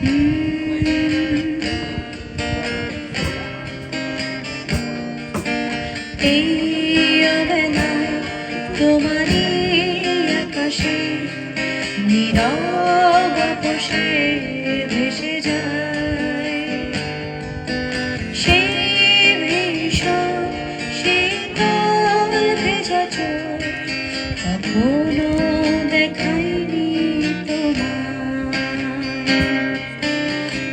Hey, you're the night, you.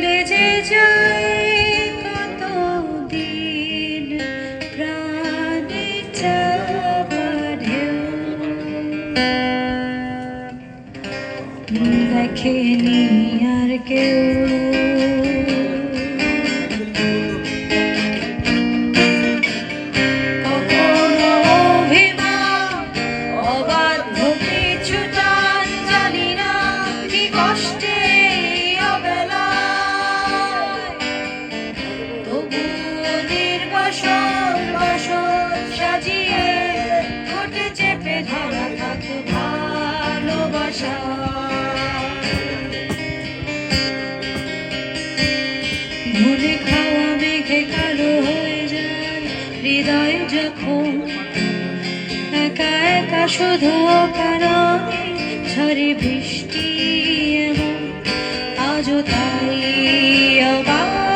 বেজে যায় কত দিন প্রাণে চাপাঢেউ দেখেনি আর কেউ ভুলে খাওয়া মেঘে কালো হয়ে যায়, হৃদয় যখন একা একা শুধু কারণে ঝরে বৃষ্টি আজও তাই আবার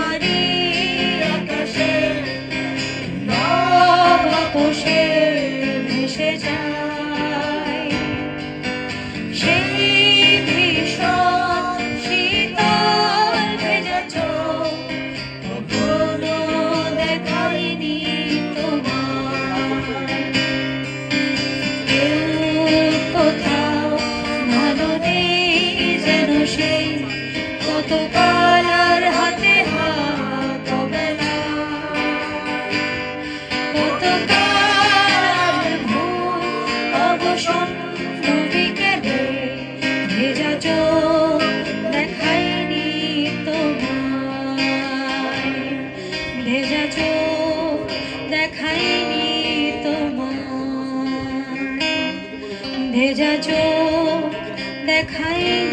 চোখ দেখায়